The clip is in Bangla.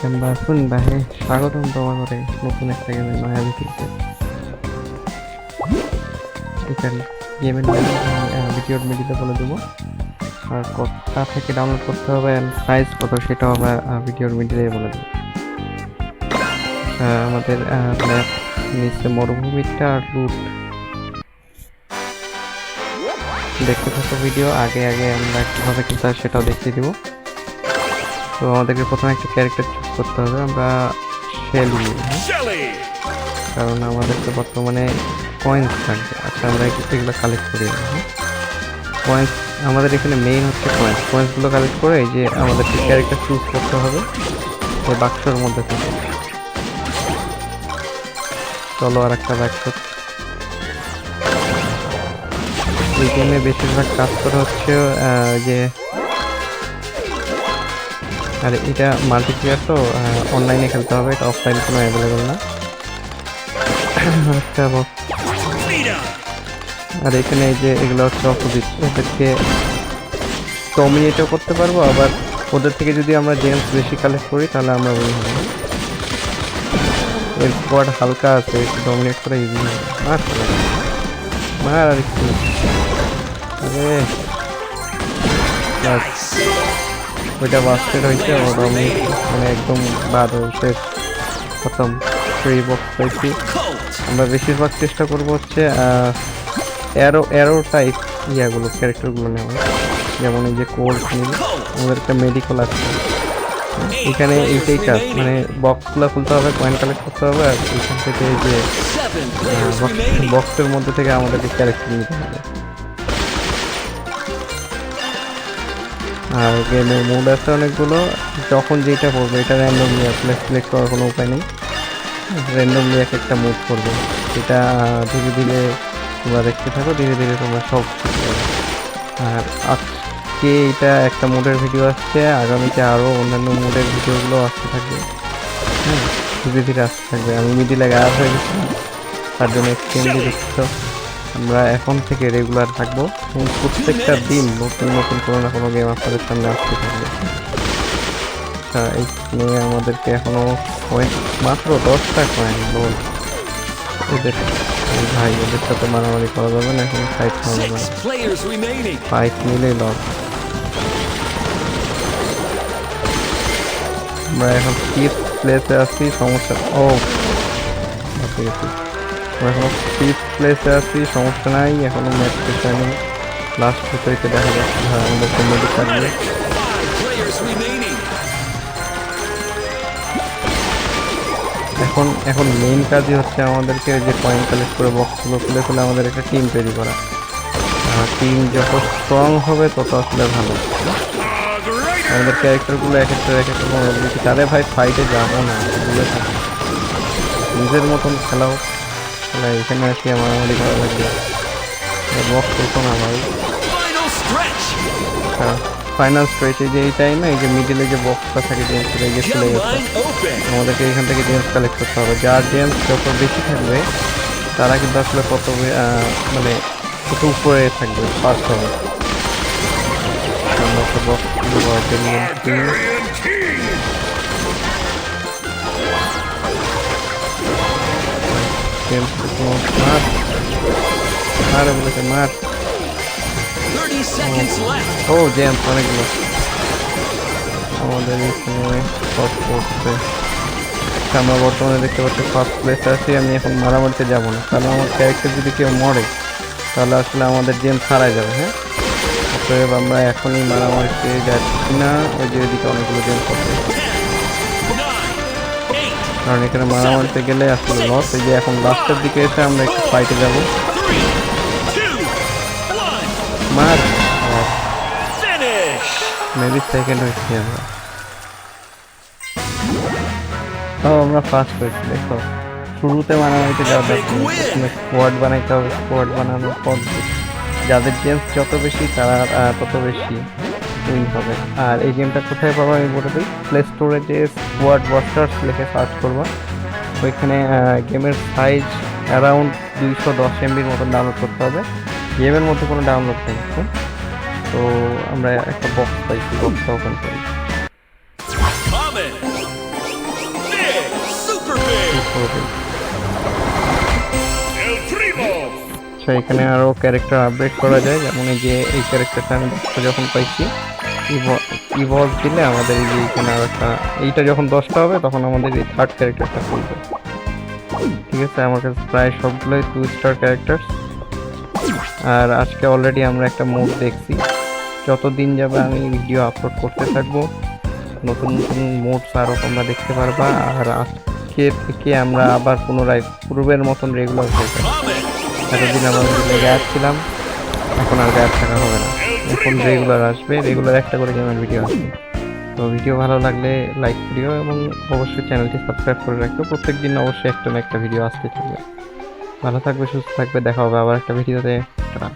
কেমবা শুন বাহে স্বাগতম তোমাদের নতুন একটা গেমের নয়া ভিডিওতে গেমের ভিডিওর মিডিলে বলে দেবো। আর কোথা থেকে ডাউনলোড করতে হবে অ্যান্ড প্রাইস কত সেটাও আবার ভিডিওর মিডিলে বলে দেবো। আমাদের ম্যাপ নিচে মরুভূমিটা আর রুট দেখতে থাকো ভিডিও আগে আগে আমরা কীভাবে খেলতে হয় সেটাও দেখিয়ে দিব। তো আমাদেরকে প্রথমে একটা ক্যারেক্টার চুজ করতে হবে আমরা শেলি কারণ আমাদের তো বর্তমানে কয়েন্স থাকবে আচ্ছা আমরা একটু এগুলো কালেক্ট করি। কয়েন্স আমাদের এখানে মেইন হচ্ছে কয়েন্স কয়েন্সগুলো কালেক্ট করে এই যে আমাদেরকে ক্যারেক্টার চুজ করতে হবে এই বাক্সর মধ্যে থেকে। চলো আর একটা বাক্স এই গেমে বেশিরভাগ কাজ করা হচ্ছে যে আর এটা মাল্টিপ্লেয়ার তো অনলাইনে খেলতে হবে, এটা অফলাইন কোনো অ্যাভেলেবল না। আচ্ছা। আর এখানে যে এগুলো হচ্ছে অপোজিট ওদেরকে ডমিনেটও করতে পারব, আবার ওদের থেকে যদি আমরা জেমস বেশি কালেক্ট করি, তাহলে আমরা ওই হব। এর স্কোয়াড হালকা আছে ডমিনেট করে ইজি হবে। মার আর একটু আরে। ওইটা বাস্টেড হয়েছে ও আমি মানে একদম বাদ হয়েছে খতম ফ্রি বক্স পাইছি। আমরা বেশিরভাগ চেষ্টা করব হচ্ছে অ্যারো অ্যারো টাইপ ইয়াগুলো ক্যারেক্টারগুলো নেওয়া যেমন এই যে কোল্ড নিল আমাদের একটা মেডিকেল আছে। এখানে এইটাই কাজ মানে বক্সগুলো খুলতে হবে কয়েন কালেক্ট করতে হবে, আর এখান থেকে যে বক্সের মধ্যে থেকে আমাদেরকে ক্যারেক্টার নিতে হবে। আর গেমের মুড আছে অনেকগুলো। যখন যেটা পড়বে এটা র্যান্ডমলি আসলে সিলেক্ট করার কোনো উপায় নেই। র্যান্ডমলি এক একটা মুভ করবে। এটা ধীরে ধীরে তোমরা দেখতে থাকো, ধীরে ধীরে তোমরা সব আর আজকে এটা একটা মুডের ভিডিও আসছে, আগামীতে আরও অন্যান্য মুডের ভিডিওগুলো আসতে থাকবে। হ্যাঁ ধীরে ধীরে আসতে থাকবে। আমি মিডিলে গায়েব হয়ে গেছি তার জন্য এক্সট্রিমলি দুঃখিত। আমরা এখন থেকে রেগুলার থাকব। এবং প্রত্যেকটা দিন নতুন নতুন কোনো না কোনো গেম আপনাদের সামনে আসতে থাকবে। আচ্ছা এইখানে আমাদেরকে এখনও মাত্র দশটা কয়েন লোন ওদের ভাই ওদের সাথে মারামারি করা যাবে না এখন ফাইট করা যাবে ফাইট নিলেই লস আমরা এখন ফিফথ প্লেসে আছি সমস্যা ও ঠিক গেছি এখন ফিফথ প্লেসে আছি, সমস্যা নাই, এখনও ম্যাচ শেষ হয়নি। লাস্ট হতে দেখা যাচ্ছে হ্যাঁ আমাদের কমেডি থাকবে. এখন এখন মেইন কাজই হচ্ছে আমাদেরকে যে কয়েন কালেক্ট করে বক্সগুলো খুলে খুলে আমাদের একটা টিম তৈরি করা। টিম যত স্ট্রং হবে, তত আসলে ভালো। আমাদের ক্যারেক্টারগুলো এক একটা এক একটা তারে ভাই ফাইটে যাব না নিজের মতন খেলাও। খেলা এখানে আসি আমার আমাদের করা লাগবে? বক্স না Final stretch. ফাইনাল স্ট্রেচে যে এই টাইমে এই যে মিডিলে যে বক্সটা থাকে যে চলে গিয়ে চলে গেছে। আমাদেরকে এখান থেকে জেমস কালেক্ট করতে হবে। যার জেমস যত বেশি থাকবে তারা কিন্তু আসলে কত মানে কত উপরে থাকবে ফার্স্ট হবে। আমরা বক্স মার মার বলেছে মার 30 seconds left. ও জেমস অনেকগুলো আমাদের এখানে সব করছে আচ্ছা, আমরা বর্তমানে দেখতে পাচ্ছি ফার্স্ট প্লেসে আছি আমি এখন মারামারিতে যাব না কারণ আমার ক্যারেক্টার যদি কেউ মরে তাহলে আসলে আমাদের জেম হারাই যাবে হ্যাঁ অতএব আমরা এখনই মারামারিতে যাচ্ছি না ওই যে ওইদিকে অনেকগুলো গেম করতে কারণ এখানে মারামারিতে গেলে আসলে লস এই যে এখন লাস্টের দিকে এসে আমরা একটু ফাইটে যাব. মার. মেবি সেকেন্ড হয়েছি আমরা ও আমরা ফার্স্ট হয়েছি, দেখো শুরুতে মারামারিতে যাওয়া Epic স্কোয়াড বানাইতে হবে স্কোয়াড বানানোর পর যাদের জেমস যত বেশি, তারা তত বেশি উইন হবে আর এই গেমটা কোথায় পাবো আমি বলে দিই। প্লে স্টোরে যে স্কোয়াড বাস্টার্স লিখে সার্চ করবা। ওইখানে গেমের সাইজ অ্যারাউন্ড দুইশো দশ এমবির মতন ডাউনলোড করতে হবে। গেমের মধ্যে কোনো ডাউনলোড নেই? তো আমরা একটা বক্স পাইছি বক্সটা ওপেন করি। এখানে আরও ক্যারেক্টার আপডেট করা যায়। যেমন এই যে, এই ক্যারেক্টারটা আমি যখন পাইছি ইভলভ দিলে আমাদের এই যে এখানে আর একটা, এইটা যখন দশটা হবে তখন আমাদের এই থার্ড ক্যারেক্টারটা খুলবে। ঠিক আছে, আমার কাছে প্রায় সবগুলোই টু স্টার ক্যারেক্টার আর আজকে অলরেডি আমরা একটা মোড দেখছি। যত দিন যাবে আমি ভিডিও আপলোড করতে থাকব। নতুন নতুন মোডস আরও তোমরা দেখতে পারবা। আর আজকে থেকে আমরা আবার পুনরায় পূর্বের মতন রেগুলার হয়ে যাব। এতদিন আমরা মিলে গ্যাপ ছিলাম, এখন আর গ্যাপ থাকা হবে না। এখন রেগুলার আসবে রেগুলার একটা করে গেমের ভিডিও আসবে তো ভিডিও ভালো লাগলে লাইক করিও এবং অবশ্যই চ্যানেলটি সাবস্ক্রাইব করে রাখবে প্রত্যেক দিন অবশ্যই একটা না একটা ভিডিও আসতে থাকবে। ভালো থাকবে সুস্থ থাকবে দেখা হবে আবার একটা ভিডিওতে টাটা।